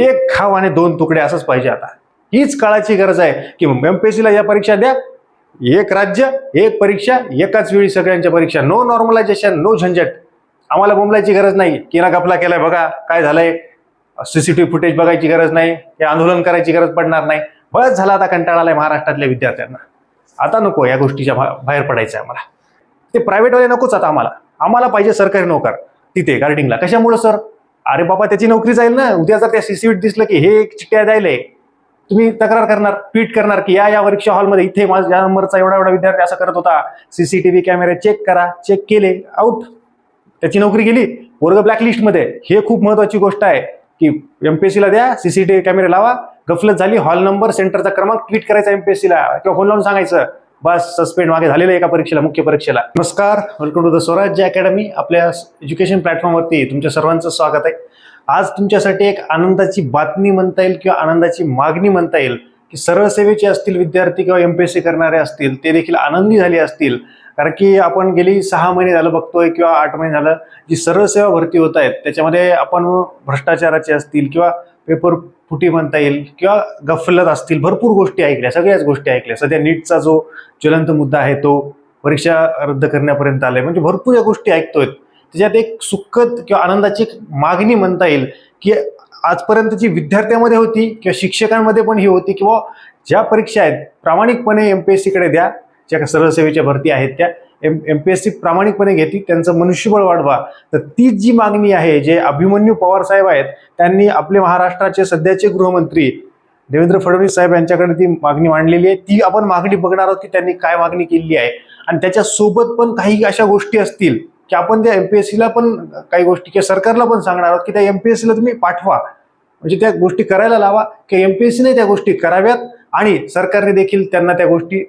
एक खाव आणि दोन तुकडे असंच पाहिजे आता. हीच काळाची गरज आहे की एमपीएससीला या परीक्षा द्या. एक राज्य एक परीक्षा एकाच वेळी सगळ्यांच्या परीक्षा. नो नॉर्मलायझेशन नो झंझट. आम्हाला बोंबलायची गरज नाही. किना गपला केलाय बघा काय झालंय? सीसीटीव्ही फुटेज बघायची गरज नाही. हे आंदोलन करायची गरज पडणार नाही. बस झाला आता कंटाळालाय महाराष्ट्रातल्या विद्यार्थ्यांना. आता नको या गोष्टीच्या बाहेर पडायचं आहे आम्हाला. ते प्रायव्हेटवाले नकोच आता आम्हाला. आम्हाला पाहिजे सरकारी नोकर. तिथे गार्डिंगला कशामुळं सर अरे बाबा त्याची नोकरी जाईल ना. उद्या जर त्या सीसीटीव्ही दिसलं की हे एक चिठ्ठ्या जायले तुम्ही तक्रार करणार ट्विट करणार की या या परीक्षा हॉलमध्ये इथे माझ्या या नंबरचा एवढा एवढा विद्यार्थी असं करत होता. सीसीटीव्ही कॅमेरे चेक करा चेक केले आउट त्याची नोकरी गेली. वर्ग ब्लॅकलिस्टमध्ये हे खूप महत्वाची गोष्ट आहे की एमपीएससीला द्या सीसीटीव्ही कॅमेरे लावा. गफलत झाली हॉल नंबर सेंटरचा क्रमांक ट्विट करायचा एमपीएससीला किंवा फोन लावून सांगायचं. बस सस्पेंड मागे झालेलं एका परीक्षेला मुख्य परीक्षेला. नमस्कार welcome to the Swarajya academy आपल्या एज्युकेशन प्लॅटफॉर्मवरती तुमच्या सर्वांचं स्वागत आहे. आज तुमच्यासाठी एक आनंदाची बातमी म्हणता येईल किंवा आनंदाची मागणी म्हणता येईल की सरळ सेवेचे असतील विद्यार्थी किंवा एमपीएससी करणारे असतील ते देखील आनंदी झाले असतील. कारण की आपण गेली सहा महिने झालं बघतोय किंवा आठ महिने झालं जी सरळ सेवा भरती होत आहेत त्याच्यामध्ये आपण भ्रष्टाचाराचे असतील किंवा पेपर फुटी म्हणता येईल किंवा गफलत असतील भरपूर गोष्टी ऐकल्या सगळ्याच गोष्टी ऐकल्या. सध्या नीटचा जो ज्वलंत मुद्दा आहे तो परीक्षा रद्द करण्यापर्यंत आलाय. म्हणजे भरपूर या गोष्टी ऐकतोय. त्याच्यात एक सुखद किंवा आनंदाची एक मागणी म्हणता येईल की आजपर्यंत जी विद्यार्थ्यांमध्ये होती किंवा शिक्षकांमध्ये पण ही होती किंवा ज्या परीक्षा आहेत प्रामाणिकपणे एम पी एस सीकडे द्या ज्या सरळसेवेच्या भरती आहेत त्या M M P S C प्रामाणिकपणे घेतली त्यांचं मनुष्यबळ वाढवा. तर तीच जी मागणी आहे जे अभिमन्यू पवार साहेब आहेत त्यांनी आपले महाराष्ट्राचे सध्याचे गृहमंत्री देवेंद्र फडणवीस साहेब यांच्याकडे ती मागणी मांडलेली आहे. ती आपण मागणी बघणार आहोत की त्यांनी काय मागणी केलेली आहे. आणि त्याच्यासोबत पण काही अशा गोष्टी असतील की आपण त्या एम पी एस सीला पण काही गोष्टी किंवा सरकारला पण सांगणार आहोत की त्या एम पी एस सीला तुम्ही पाठवा. म्हणजे त्या गोष्टी करायला लावा. की एम पी एस सीने त्या गोष्टी कराव्यात आणि सरकारने देखील त्यांना त्या गोष्टी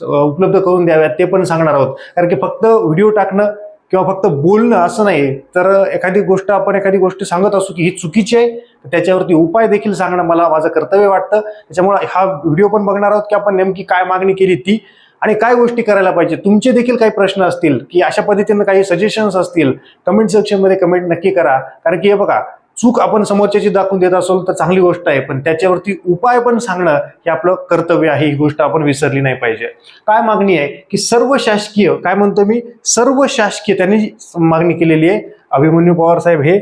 उपलब्ध करून द्याव्यात ते पण सांगणार आहोत. कारण की फक्त व्हिडिओ टाकणं किंवा फक्त बोलणं असं नाही तर एखादी गोष्ट आपण एखादी गोष्ट सांगत असू की ही चुकीची आहे तर त्याच्यावरती उपाय देखील सांगणं मला माझं कर्तव्य वाटतं. त्याच्यामुळे हा व्हिडिओ पण बघणार आहोत की आपण नेमकी काय मागणी केली ती आणि काय गोष्टी करायला पाहिजे. तुमचे देखील काही प्रश्न असतील की अशा पद्धतीनं काही सजेशन्स असतील कमेंट सेक्शनमध्ये कमेंट नक्की करा. कारण की हे बघा चूक आपण समोरच्याची दाखवून देत असोल तर चांगली गोष्ट आहे पण त्याच्यावरती उपाय पण सांगणं हे आपलं कर्तव्य आहे ही गोष्ट आपण विसरली नाही पाहिजे. काय मागणी आहे की सर्व शासकीय काय म्हणतो मी सर्व शासकीय त्यांनी मागणी केलेली आहे अभिमन्यू पवार साहेब हे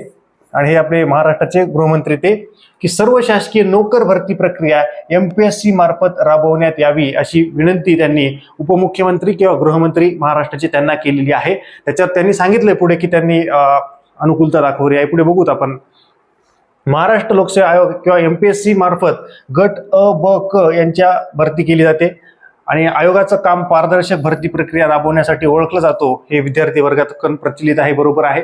आणि हे आपले महाराष्ट्राचे गृहमंत्री ते की सर्व शासकीय नोकर भरती प्रक्रिया एम पी एस सी मार्फत राबवण्यात यावी अशी विनंती त्यांनी उपमुख्यमंत्री किंवा गृहमंत्री महाराष्ट्राची त्यांना केलेली आहे. त्याच्यात त्यांनी सांगितलंय पुढे की त्यांनी अनुकूलता दाखवली आहे. पुढे बघूत आपण महाराष्ट्र लोकसेवा आयोग किंवा एम पी एस सी मार्फत गट अ ब क यांच्या भरती केली जाते. आणि आयोगाचं काम पारदर्शक भरती प्रक्रिया राबवण्यासाठी ओळखलं जातो. हे विद्यार्थी वर्गात कन प्रचलित आहे बरोबर आहे.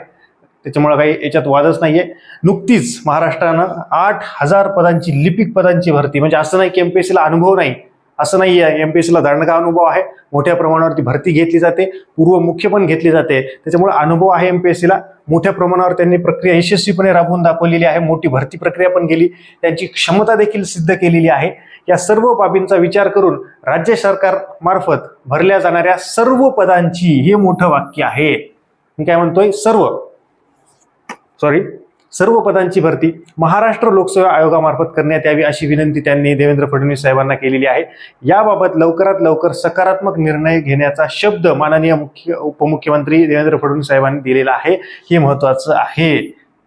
त्याच्यामुळे काही याच्यात वादच नाहीये. नुकतीच महाराष्ट्रानं आठ हजार पदांची लिपिक पदांची भरती. म्हणजे असं नाही की एमपीएससीला अनुभव नाही. असं नाही आहे एम पी एस सीला दंडका अनुभव आहे. मोठ्या प्रमाणावरती भरती घेतली जाते. पूर्व मुख्य पण घेतली जाते. त्याच्यामुळे अनुभव आहे एम पी एस सीला मोठ्या प्रमाणावर त्यांनी प्रक्रिया यशस्वीपणे राबवून दाखवलेली आहे. मोठी भरती प्रक्रिया पण गेली त्यांची क्षमता देखील सिद्ध केलेली आहे. या सर्व बाबींचा विचार करून राज्य सरकार मार्फत भरल्या जाणाऱ्या सर्व पदांची हे मोठं वाक्य आहे. मी काय म्हणतोय? सर्व. सॉरी सर्व पदांची भरती महाराष्ट्र लोकसेवा आयोगामार्फत करण्यात यावी अशी विनंती त्यांनी देवेंद्र फडणवीस साहेबांना केलेली आहे. याबाबत लवकरात लवकर सकारात्मक निर्णय घेण्याचा शब्द माननीय मुख्य उपमुख्यमंत्री देवेंद्र फडणवीस साहेबांनी दिलेला आहे. हे महत्वाचं आहे.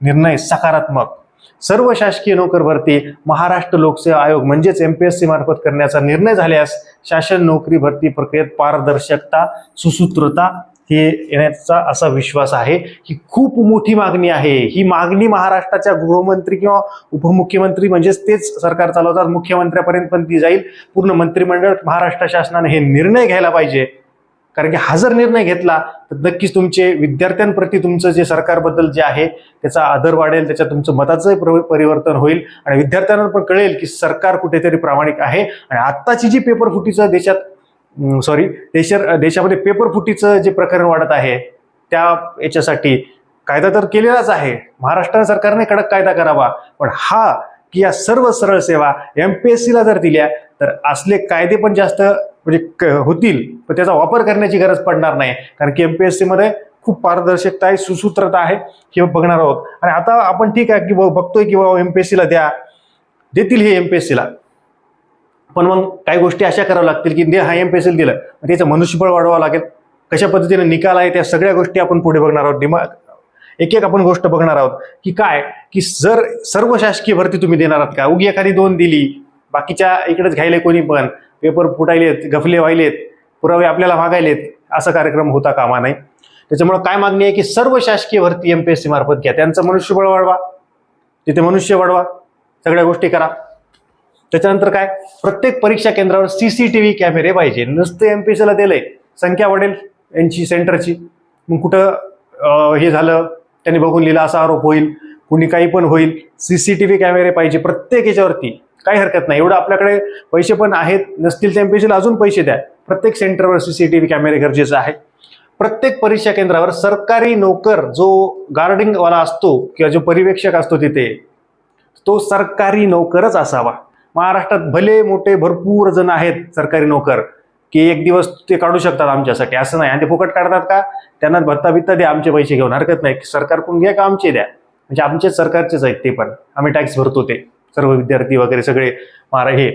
निर्णय सकारात्मक. सर्व शासकीय नोकर भरती महाराष्ट्र लोकसेवा आयोग म्हणजेच एम पी एस मार्फत करण्याचा निर्णय झाल्यास शासन नोकरी भरती प्रक्रियेत पारदर्शकता सुसूत्रता हे येण्याचा असा विश्वास आहे ही खूप मोठी मागणी आहे. ही मागणी महाराष्ट्राच्या गृहमंत्री किंवा उपमुख्यमंत्री म्हणजेच तेच सरकार चालवतात. मुख्यमंत्र्यापर्यंत पण ती जाईल. पूर्ण मंत्रिमंडळ महाराष्ट्र शासनाने हे निर्णय घ्यायला पाहिजे. कारण की हा जर निर्णय घेतला तर नक्कीच तुमचे विद्यार्थ्यांप्रती तुमचं जे सरकारबद्दल जे आहे त्याचा आदर वाढेल त्याच्या तुमचं मताचं प्र- परिवर्तन होईल. आणि विद्यार्थ्यांना पण कळेल की सरकार कुठेतरी प्रामाणिक आहे. आणि आत्ताची जी पेपर फुटीचं देशात सॉरी देशा देशामध्ये पेपर फुटीचं जे प्रकरण वाढत आहे त्या याच्यासाठी कायदा तर केलेलाच आहे. महाराष्ट्र सरकारने कडक कायदा करावा. पण हा की या सर्व सरळ सेवा एम पी एस सीला जर दिल्या तर असले कायदे पण जास्त म्हणजे क- होतील. पण त्याचा वापर करण्याची गरज पडणार नाही. कारण की एम पी एस सीमध्ये खूप पारदर्शकता आहे सुसूत्रता आहे. हे बघणार आहोत. आणि आता आपण ठीक आहे की बुवा बघतोय की बाबा एम पी एस सीला द्या. देतील हे एम पी एस सीला पण मग काही गोष्टी अशा कराव्या लागतील की दे हा एल दिलं त्याचं मनुष्यबळ वाढवावं लागेल. कशा पद्धतीने निकाल आहे त्या सगळ्या गोष्टी आपण पुढे बघणार आहोत. दिमाग एक एक आपण गोष्ट बघणार आहोत की काय की जर सर्व शासकीय भरती तुम्ही देणार आहात का? उगी एखादी दोन दिली बाकीच्या इकडेच घ्यायले कोणी पण पेपर फुटायलेत गफले व्हायलेत पुरावे आपल्याला मागायलेत असा कार्यक्रम होता कामा नाही त्याच्यामुळं काय मागणी आहे की सर्व शासकीय भरती एम पी एस सी मार्फत घ्या. त्यांचं मनुष्यबळ वाढवा. तिथे मनुष्य वाढवा सगळ्या गोष्टी करा. त्याच्यानंतर काय? प्रत्येक परीक्षा केंद्रावर सीसीटीव्ही कॅमेरे पाहिजे. नुसतं एमपीसीला दिलंय. संख्या वाढेल यांची सेंटरची. मग कुठं हे झालं? त्यांनी बघून लिहिलं असा आरोप होईल. कुणी काही पण होईल. सीसीटीव्ही कॅमेरे पाहिजे प्रत्येक याच्यावरती. काही हरकत नाही. एवढं आपल्याकडे पैसे पण आहेत. नसतील तर एमपीसीला अजून पैसे द्या. प्रत्येक सेंटरवर सीसीटीव्ही कॅमेरे गरजेचं आहे. प्रत्येक परीक्षा केंद्रावर सरकारी नोकर जो गार्डिंगवाला असतो किंवा जो परिवेक्षक असतो तिथे तो सरकारी नोकरच असावा. महाराष्ट्रात भले मोठे भरपूर जण आहेत सरकारी नोकर की एक दिवस ते काढू शकतात आमच्यासाठी असं नाही. आणि ते फुकट काढतात का? त्यांना भत्ता बित्ता द्या आमचे पैसे घेऊन. हरकत नाही. सरकारकडून घ्या का आमचे द्या? म्हणजे आमचेच सरकारचेच आहेत ते पण. आम्ही टॅक्स भरतो ते. सर्व विद्यार्थी वगैरे सगळे महाराज हे.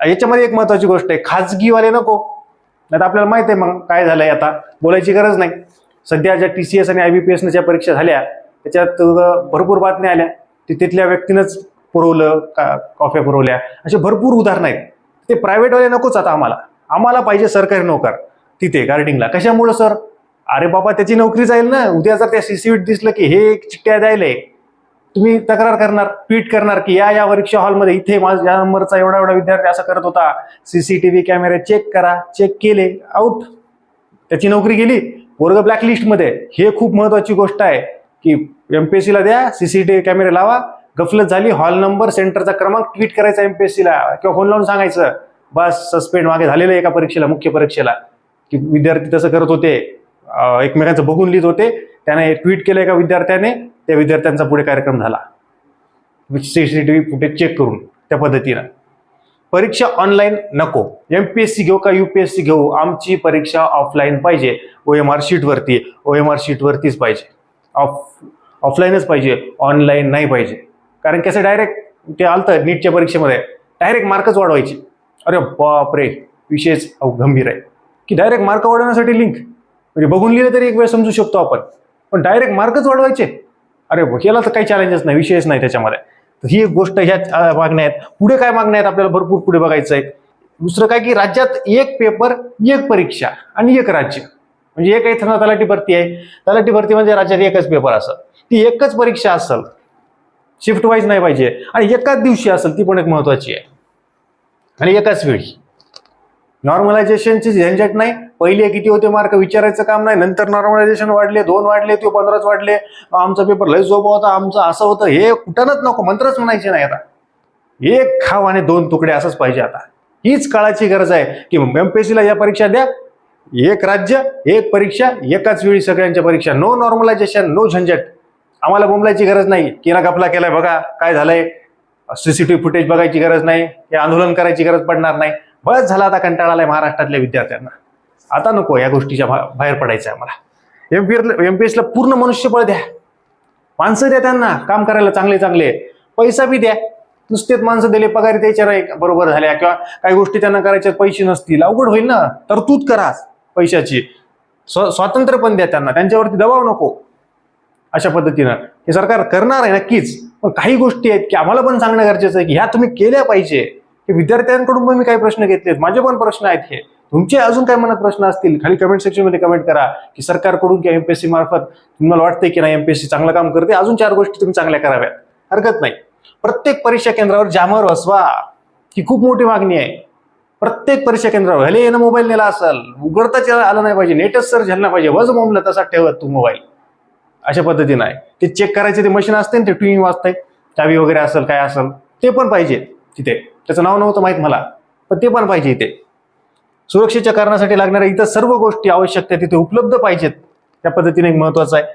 याच्यामध्ये एक महत्वाची गोष्ट आहे खाजगीवाले नको. नाही तर आपल्याला माहिती आहे मग काय झालंय आता. बोलायची गरज नाही. सध्या ज्या टी सी एस आणि आय बी पी एसनं ज्या परीक्षा झाल्या त्याच्यात भरपूर बातम्या आल्या. ते तिथल्या व्यक्तीनंच पुरवलं का कॉफ्या पुरवल्या? असे भरपूर उदाहरणं आहेत. ते प्रायव्हेटवाले नकोच आता आम्हाला. आम्हाला पाहिजे सरकारी नोकर तिथे गार्डिंगला कशामुळं सर अरे बाबा त्याची नोकरी जाईल ना. उद्या जर त्या सीसीटीव्हीत दिसलं की हे चिठ्ठ्या द्यायला. तुम्ही तक्रार करणार ट्विट करणार की या या परीक्षा हॉलमध्ये इथे माझ्या या नंबरचा एवढा एवढा विद्यार्थी असं करत होता. सीसीटीव्ही कॅमेरे चेक करा चेक केले आउट त्याची नोकरी गेली. वर्ग ब्लॅकलिस्टमध्ये हे खूप महत्वाची गोष्ट आहे की एमपीएससीला द्या सीसीटीव्ही कॅमेरे लावा. गफलत झाली. हॉल नंबर सेंटरचा क्रमांक ट्विट करायचा एमपीएससीला किंवा फोन लावून सांगायचं बस सस्पेंड मागे झालेलं आहे एका परीक्षेला मुख्य परीक्षेला. की विद्यार्थी तसं करत होते. एकमेकांचं बघून लिहित होते. त्याने ट्विट केलं एका विद्यार्थ्याने. त्या विद्यार्थ्यांचा पुढे कार्यक्रम झाला. C C T V footage check करून त्या पद्धतीनं. परीक्षा ऑनलाईन नको. एमपीएससी घेऊ का युपीएससी घेऊ? आमची परीक्षा ऑफलाईन पाहिजे. ओ एम आर शीटवरती ओ एम आर शीटवरतीच पाहिजे. ऑफ ऑफलाईनच पाहिजे. ऑनलाईन नाही पाहिजे. कारण कसं डायरेक्ट ते आलतं नीटच्या परीक्षेमध्ये. डायरेक्ट मार्कच वाढवायचे. अरे बापरे! विषयच अहो गंभीर आहे. की डायरेक्ट मार्क वाढवण्यासाठी लिंक म्हणजे बघून लिहिलं तरी एक वेळ समजू शकतो आपण. पण डायरेक्ट मार्कच वाढवायचे. अरे याला तर काही चॅलेंजेस नाही विषयच नाही त्याच्यामध्ये. तर ही एक गोष्ट ह्या मागण्या आहेत. पुढे काय मागण्या आहेत आपल्याला भरपूर पुढे बघायचं आहे दुसरं काय की राज्यात एक पेपर एक परीक्षा आणि एक राज्य. म्हणजे एक आहे तलाठी भरती आहे. तलाठी भरती म्हणजे राज्यात एकच पेपर असेल ती एकच परीक्षा असेल शिफ्ट वाईज नाही पाहिजे. आणि एकाच दिवशी असेल ती पण एक महत्वाची आहे. आणि एकाच वेळी. नॉर्मलायझेशनची झंझट नाही. पहिले किती होते मार्क विचारायचं काम नाही. नंतर नॉर्मलायझेशन वाढले दोन वाढले ते पंधराच वाढले. आमचा पेपर लय सोपा होता. आमचं असं होतं. हे कुठनच नको. मंत्रच म्हणायचे नाही आता. एक खाव आणि दोन तुकडे असंच पाहिजे आता. हीच काळाची गरज आहे की एमपीएससीला या परीक्षा द्या. एक राज्य एक परीक्षा एकाच वेळी सगळ्यांच्या परीक्षा. नो नॉर्मलायझेशन नो झंझट. आम्हाला बोंबलायची गरज नाही. केला गपला केलाय बघा काय झालंय? सीसीटीव्ही फुटेज बघायची गरज नाही. हे आंदोलन करायची गरज पडणार नाही. बस झाला आता कंटाळा आलाय महाराष्ट्रातल्या विद्यार्थ्यांना. आता नको या गोष्टीच्या बाहेर पडायचं आम्हाला. एमपी एमपीएसला पूर्ण मनुष्यबळ द्या. माणसं द्या त्यांना काम करायला चांगले चांगले. पैसा बी द्या. नुसतेच माणसं दिले पगारी द्यायच्या नाही बरोबर झाल्या किंवा काही गोष्टी त्यांना करायच्या पैसे नसतील. अवघड होईल ना? तरतूद करा पैशाची. स्व स्वातंत्र्य पण द्या त्यांना. त्यांच्यावरती दबाव नको. अशा पद्धतीनं हे सरकार करणार आहे नक्कीच. पण काही गोष्टी आहेत की आम्हाला पण सांगणं गरजेचं आहे की ह्या तुम्ही केल्या पाहिजे. हे विद्यार्थ्यांकडून पण मी काही प्रश्न घेतलेत. माझे पण प्रश्न आहेत हे. तुमचे अजून काय मनात प्रश्न असतील खाली कमेंट सेक्शनमध्ये कमेंट करा की सरकारकडून किंवा एमपीएससी मार्फत तुम्हाला वाटतंय की नाही एमपीएससी चांगलं काम करते? अजून चार गोष्टी तुम्ही चांगल्या कराव्यात. हरकत नाही. प्रत्येक परीक्षा केंद्रावर जामर बसवा. ही खूप मोठी मागणी आहे. प्रत्येक परीक्षा केंद्रावर भले येणं मोबाईल नेला असेल उघडताच आलं नाही पाहिजे. नेटच सर झालं नाही पाहिजे. वज बोंबलं तसा ठेवत तू मोबाईल अशा पद्धतीनं आहे. ते चेक करायचे ते मशीन असते ना ते ट्युनिंग वाजतंय. चावी वगैरे असेल काय असेल ते पण पाहिजे तिथे. त्याचं नाव नव्हतं माहीत मला पण ते पण पाहिजे इथे. सुरक्षेच्या कारणासाठी लागणाऱ्या इतर सर्व गोष्टी आवश्यक त्या तिथे उपलब्ध पाहिजेत. त्या पद्धतीने एक महत्वाचं आहे.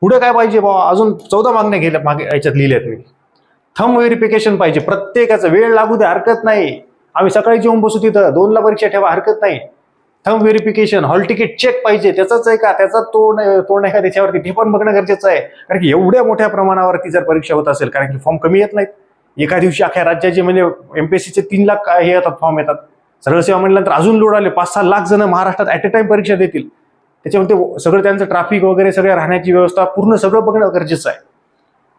पुढे काय पाहिजे बाबा? अजून चौदा मागण्या गेल्या मागे याच्यात लिहिल्यात मी. थंब व्हेरिफिकेशन पाहिजे. प्रत्येकाचं वेळ लागू द्या हरकत नाही. आम्ही सकाळी जेवून बसू तिथं. दोनला परीक्षा ठेवा हरकत नाही. Thumb verification hall ticket check पाहिजे. त्याचाच आहे का? त्याचा तोड तोड आहे का त्याच्यावरती ते पण बघणं गरजेचं आहे. कारण की एवढ्या मोठ्या प्रमाणावरती जर परीक्षा होत असेल कारण की फॉर्म कमी येत नाहीत. एका दिवशी अख्या राज्याचे म्हणजे एमपीएससीचे तीन लाख हे येतात फॉर्म येतात. सरळ सेवा म्हटल्यानंतर अजून लोड आले. पाच सहा लाख जण महाराष्ट्रात ॲट अ टाइम परीक्षा देतील. त्याच्यामध्ये सगळं त्यांचं ट्रॅफिक वगैरे सगळ्या राहण्याची व्यवस्था पूर्ण सगळं बघणं गरजेचं आहे.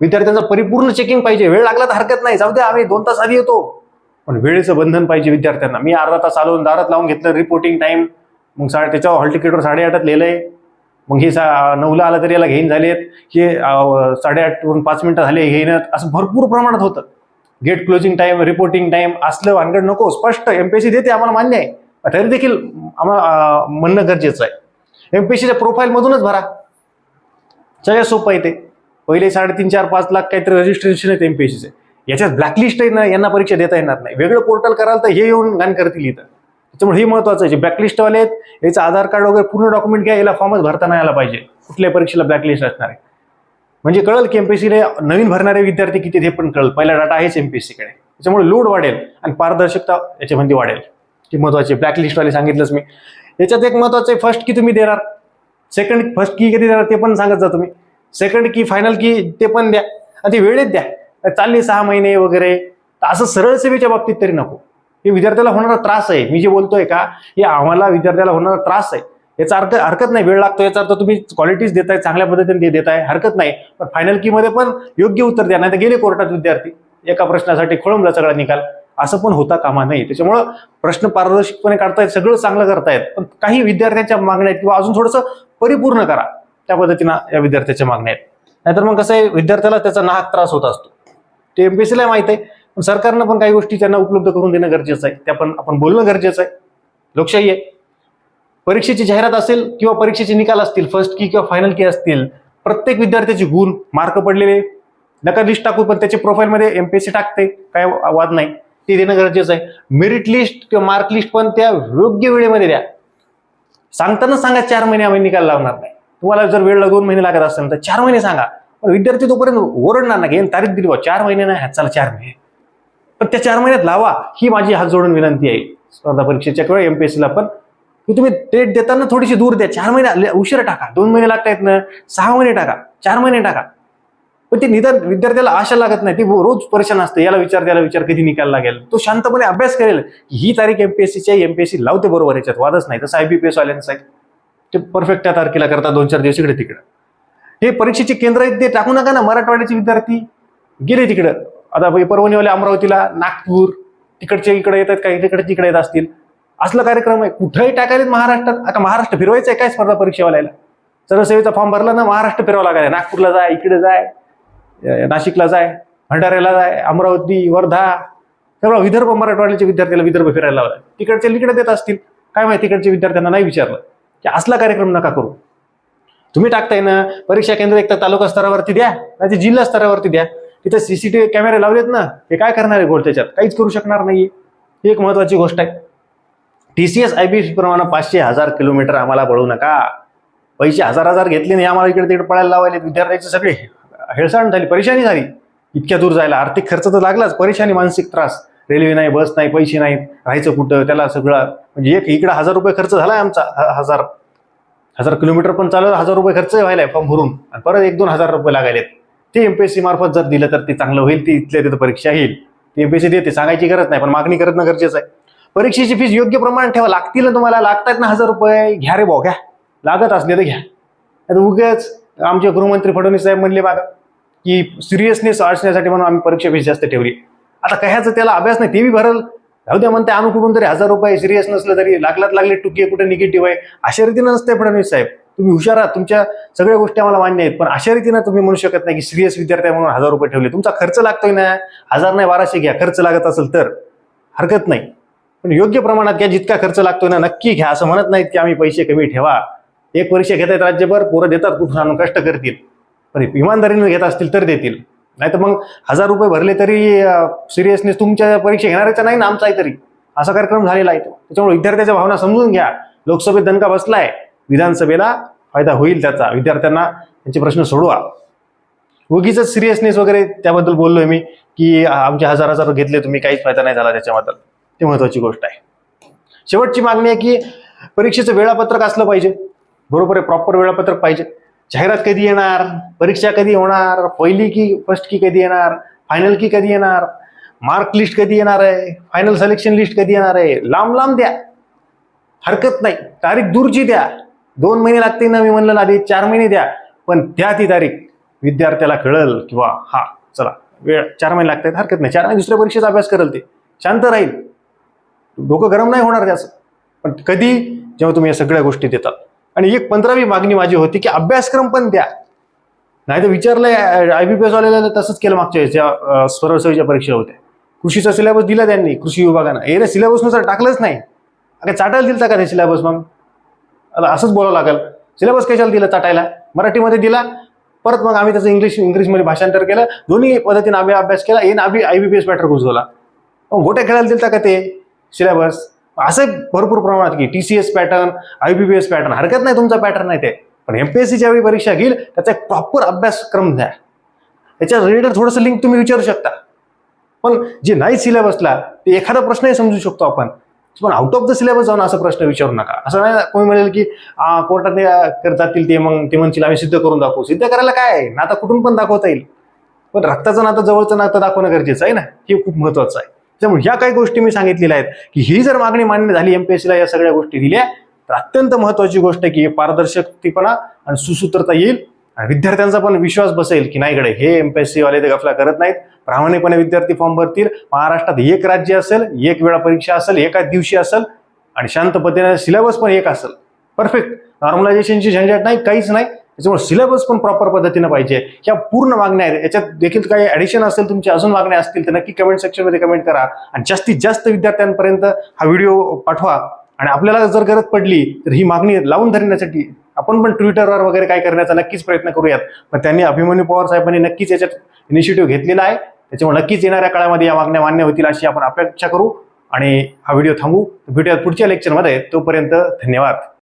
विद्यार्थ्यांचं परिपूर्ण चेकिंग पाहिजे. वेळ लागला तर हरकत नाही. जाऊ दे आम्ही दोन तास आधी येतो. पण वेळेचं बंधन पाहिजे विद्यार्थ्यांना. मी अर्धा तास आलो दारात लावून घेतलं रिपोर्टिंग टाईम मग साडे त्याच्यावर हॉल तिकीटवर साडेआठात आहे मग हे सा नऊला आलं तरी याला घेईन झालेत. हे साडेआठवरून पाच मिनटं झाले घेईनात. असं भरपूर प्रमाणात होतं. Gate closing time reporting time असलं वानगड नको. स्पष्ट एमपीएससी देते आम्हाला मान्य आहे. तरी देखील आम्हाला म्हणणं गरजेचं आहे. एमपीएससीच्या प्रोफाईलमधूनच भरा. सगळ्यात सोपं आहे ते. पहिले साडेतीन चार पाच लाख काहीतरी रजिस्ट्रेशन आहेत एमपीएससीचे याच्यात ब्लॅकलिस्ट आहे ना यांना परीक्षा देता येणार नाही. वेगळं पोर्टल कराल तर हे येऊन घाण करतील इथं. त्याच्यामुळे हे महत्वाचं आहे. जे ब्लॅकलिस्टवाले आहेत याचं आधार कार्ड वगैरे पूर्ण डॉक्युमेंट घ्या याला फॉर्मच भरता नाही आला पाहिजे. कुठल्याही परीक्षेला ब्लॅकलिस्ट असणार आहे. म्हणजे कळल की एमपीएससीला नवीन भरणारे विद्यार्थी किती ते पण कळल. पहिला डाटा आहेच एमपीएससीकडे त्याच्यामुळे लोड वाढेल आणि पारदर्शकता याच्यामध्ये वाढेल. ही महत्वाची ब्लॅकलिस्टवाले सांगितलंच मी. याच्यात एक महत्वाचं आहे फर्स्ट की तुम्ही देणार. सेकंड फर्स्ट की कधी देणार ते पण सांगत जा तुम्ही. सेकंड की फायनल की ते पण द्या. आणि ते वेळेत द्या. चालली सहा महिने वगैरे तर असं सरळ सेवेच्या बाबतीत तरी नको. हे विद्यार्थ्याला होणारा त्रास आहे. मी जे बोलतोय का हे आम्हाला विद्यार्थ्याला होणारा त्रास आहे. याचा अर्थ हरकत नाही. वेळ लागतो. याचा अर्थ तुम्ही क्वालिटीज देताय चांगल्या पद्धतीने देताय. हरकत नाही. पण फायनल की मध्ये पण योग्य उत्तर द्या. नाही तर गेले कोर्टात विद्यार्थी. एका प्रश्नासाठी खोळंबला सगळा निकाल. असं पण होता कामा नाही त्याच्यामुळं प्रश्न पारदर्शकपणे काढतायत सगळं चांगलं करतायत. पण काही विद्यार्थ्यांच्या मागण्या आहेत किंवा अजून थोडंसं परिपूर्ण करा. त्या पद्धतीनं या विद्यार्थ्याच्या मागण्या आहेत. नाहीतर मग कसं आहे? विद्यार्थ्याला त्याचा नाहक त्रास होत असतो. ते एमपीएससीला माहीत आहे. पण सरकारनं पण काही गोष्टी त्यांना उपलब्ध करून देणं गरजेचं आहे. त्या पण आपण बोलणं गरजेचं आहे. लोकशाही आहे. परीक्षेची जाहिरात असेल किंवा परीक्षेचे निकाल असतील फर्स्ट की किंवा फायनल की असतील प्रत्येक विद्यार्थ्याचे गुण मार्क पडलेले नका लिस्ट टाकू पण त्याच्या प्रोफाईलमध्ये सी टाकते काय वाद नाही. ते देणं गरजेचं आहे. मेरिट लिस्ट किंवा मार्क लिस्ट पण त्या योग्य वेळेमध्ये द्या. सांगताना सांगा चार महिने आम्ही निकाल लावणार नाही. तुम्हाला जर वेळ दोन महिने लागत असेल तर चार महिने सांगा. पण विद्यार्थी तोपर्यंत ओरडणार ना घेऊन तारीख दिली बा चार महिने नाही चला चार महिने. पण त्या चार महिन्यात लावा ही माझी हात जोडून विनंती आहे. स्पर्धा परीक्षेच्या किंवा एमपीएससीला पण. की तुम्ही डेट देताना थोडीशी दूर द्या. चार महिने उशीर उशिरा टाका. दोन महिने लागतायत ना सहा महिने टाका. चार महिने टाका. पण ते निदान विद्यार्थ्याला आशा लागत नाही. ती रोज परेशान असते. याला विचार त्याला विचार कधी निकाल लागेल? तो शांतपणे अभ्यास करेल. की ही तारीख एमपीएससीची आहे. एमपीएससी लावते बरोबर याच्यात. वादच नाही. तसं आयबीपीएस वाल्यांचं आहे. ते परफेक्ट त्या तारखेला करता दोन चार दिवस इकडे तिकडे हे परीक्षेचे केंद्र आहेत ते टाकू नका ना मराठवाड्याचे विद्यार्थी. गेले तिकडं. आता परभणीवाले अमरावतीला नागपूर तिकडचे इकडे येतात काही तिकडे तिकडे येत असतील. असला कार्यक्रम आहे. कुठंही टाकायलेत महाराष्ट्रात. आता महाराष्ट्र फिरवायचं आहे काय स्पर्धा परीक्षेवाल्याला? सरळ सेवेचा फॉर्म भरला ना महाराष्ट्र फिरावं लागायला नागपूरला जाय इकडे जाय नाशिकला जाय भंडाऱ्याला जाय अमरावती वर्धा सगळं विदर्भ मराठवाड्याच्या विद्यार्थ्याला विदर्भ फिरायला लावला तिकडचे तिकडे देत असतील. काय माहिती तिकडच्या विद्यार्थ्यांना नाही विचारलं. की असला कार्यक्रम नका करू. तुम्ही टाकताय ना परीक्षा केंद्र एक तर तालुका स्तरावरती द्या नाही जिल्हा स्तरावरती द्या. तिथे सीसीटीव्ही कॅमेरे लावलेत ना हे काय करणार आहे गोड त्याच्यात? काहीच करू शकणार नाहीये. ही एक महत्वाची गोष्ट आहे. टी सी टीसीएस आयबीसी प्रमाणे पाचशे हजार किलोमीटर आम्हाला पळू नका. पैसे हजार हजार घेतले नाही आम्हाला इकडे तिकडे पळायला लावायले विद्यार्थ्याचे सगळे हेळसाण झाली परेशानी झाली. इतक्या दूर जायला. आर्थिक खर्च तर लागलाच परेशानी मानसिक त्रास. रेल्वे नाही बस नाही पैसे नाहीत. राहायचं कुठं? त्याला सगळं म्हणजे एक इकडे हजार रुपये खर्च झालाय आमचा ह- हजार. हजार किलोमीटर पण चालत हजार रुपये खर्च व्हायलाय फॉर्म भरून. आणि परत एक दोन हजार रुपये लागायलेत. ते एमपीएससी मार्फत जर दिलं तर ते चांगलं होईल ती इथल्या तिथं परीक्षा येईल. ती एमपीएससी देते सांगायची गरज नाही पण मागणी करणं गरजेचं आहे. परीक्षेची फीस योग्य प्रमाणात ठेवा लागतील ना तुम्हाला लागतात ना हजार रुपये. घ्या रे भाऊ घ्या. लागत असले तर घ्या. आता उगेच आमचे गृहमंत्री फडणवीस साहेब म्हणले मागा की सिरियसनेस असण्यासाठी म्हणून आम्ही परीक्षा फीस जास्त ठेवली. आता कह्याचं त्याला अभ्यास नाही ते बी भरल. जाऊ द्या म्हणते आम्ही कुठून तरी हजार रुपये सिरियस नसलं तरी लागलात लागले टुके कुठे निगेटिव्ह आहे? अशा रीतीनं नसते फडणवीस साहेब. तुम्ही हुशार आहात तुमच्या सगळ्या गोष्टी आम्हाला मान्य आहेत. पण अशा रीतीनं तुम्ही म्हणू शकत नाही की सिरियस विद्यार्थी म्हणून हजार रुपये ठेवले. तुमचा खर्च लागतोय ना? हजार नाही बाराशे घ्या. खर्च लागत असेल तर. हरकत नाही. पण योग्य प्रमाणात घ्या जितका खर्च लागतोय ना नक्की घ्या. असं म्हणत नाहीत की आम्ही पैसे कमी ठेवा. एक परीक्षा घेत आहेत राज्यभर पोरं देतात कुठून आणून कष्ट करतील. पण इमानदारीनं घेत असतील तर देतील. नाही तर मग हजार रुपये भरले तरी सिरियसनेस तुमच्या परीक्षा घेणाऱ्याचा नाही ना आमचा तरी असा कार्यक्रम झालेला आहे तो. त्याच्यामुळे विद्यार्थ्याच्या भावना समजून घ्या. लोकसभेत दणका बसलाय. विधानसभेला फायदा होईल त्याचा. विद्यार्थ्यांना त्यांचे प्रश्न सोडवा. उगीच सिरियसनेस वगैरे त्याबद्दल बोललोय मी की आमचे हजार हजार घेतले तुम्ही काहीच फायदा नाही झाला त्याच्याबद्दल. ते महत्वाची गोष्ट आहे. शेवटची मागणी आहे की परीक्षेचं वेळापत्रक असलं पाहिजे. बरोबर आहे प्रॉपर वेळापत्रक पाहिजे. जाहिरात कधी येणार? परीक्षा कधी होणार? पहिली की फर्स्ट की कधी येणार? फायनल की कधी येणार? मार्क लिस्ट कधी येणार आहे? फायनल सिलेक्शन लिस्ट कधी येणार आहे? लांब लांब द्या. हरकत नाही. तारीख दूरची द्या. दोन महिने लागते ना मी म्हणलं आधी. चार महिने द्या. पण द्या ती तारीख. विद्यार्थ्याला कळल किंवा हा चला. वेळ चार महिने लागतात हरकत नाही. चार महिने दुसऱ्या परीक्षेचा अभ्यास करेल ते. शांत राहील. डोकं गरम नाही होणार त्याचं. पण कधी? जेव्हा तुम्ही या सगळ्या गोष्टी देतात. आणि एक पंधरावी मागणी माझी होती की अभ्यासक्रम पण द्या. नाही तर विचारलंय आय बी पी एस वाल्याला तसंच केलं मागच्या वेळेस ज्या सरळ परीक्षा होत्या. कृषीचा सिलेबस दिला त्यांनी कृषी विभागानं. हे सिलेबसनुसार टाकलंच नाही. अगं चाटायला दिलता का ते सिलेबस मग? आता असंच बोलावं लागेल. सिलेबस कशाला दिला चाटायला? मराठीमध्ये दिला. परत मग आम्ही त्याचं इंग्लिश इंग्लिशमध्ये भाषांतर केलं. दोन्ही पद्धतीने आम्ही अभ्यास केला. एन आम्ही I B P S matter घुसवला मग गोट्या खेळायला दिलता का ते? सिलेबस असं भरपूर प्रमाणात की T C S pattern I B B S pattern हरकत नाही तुमचा पॅटर्न नाही ते. पण एम पी एस सीच्या वेळी परीक्षा घेईल त्याचा एक प्रॉपर अभ्यासक्रम द्या त्याच्या रिलेटेड थोडंसं लिंक तुम्ही विचारू शकता. पण जे नाही सिलेबसला ते एखादा प्रश्नही समजू शकतो आपण. पण आउट ऑफ द सिलेबस जाऊन असा प्रश्न विचारू नका. असं नाही कोणी म्हणेल की कोर्टात ते, जातील ते मग ते म्हणतील आम्ही सिद्ध करून दाखवू. सिद्ध करायला काय? आहे नाता कुठून पण दाखवता येईल. पण रक्ताचं नातं जवळचं नातं दाखवणं गरजेचं आहे ना? हे खूप महत्वाचं आहे. त्यामुळे ह्या काही गोष्टी मी सांगितलेल्या आहेत की ही जर मागणी मान्य झाली एमपीएससीला या सगळ्या गोष्टी दिल्या तर अत्यंत महत्वाची गोष्ट आहे की पारदर्शकतेपणा आणि सुसूत्रता येईल. आणि विद्यार्थ्यांचा पण विश्वास बसेल की नाही गडे हे एमपीएससी वाले ते गफला करत नाहीत. प्रामाणिकपणे विद्यार्थी फॉर्म भरतील. महाराष्ट्रात एक राज्य असेल एक वेळा परीक्षा असेल एकाच दिवशी असेल आणि शांत पद्धतीने सिलेबस पण एक असेल. परफेक्ट. नॉर्मलायझेशनची झंझट नाही काहीच नाही. त्याच्यामुळे सिलेबस पण प्रॉपर पद्धतीनं पाहिजे. ह्या पूर्ण मागण्या आहेत. याच्यात देखील काही ॲडिशन असेल तुमची अजून मागण्या असतील तर नक्की कमेंट सेक्शनमध्ये कमेंट करा. आणि जास्तीत जास्त विद्यार्थ्यांपर्यंत हा व्हिडिओ पाठवा. आणि आपल्याला जर गरज पडली तर ही मागणी लावून धरण्यासाठी आपण पण ट्विटरवर वगैरे काय करण्याचा नक्कीच प्रयत्न करूयात. पण त्यांनी अभिमन्यू पवार साहेबांनी नक्कीच याच्यात इनिशिएटिव्ह घेतलेला आहे. त्याच्यामुळे नक्कीच येणाऱ्या काळामध्ये या मागण्या मान्य होतील अशी आपण अपेक्षा करू. आणि हा व्हिडिओ थांबू. भेटूयात पुढच्या लेक्चरमध्ये तोपर्यंत धन्यवाद.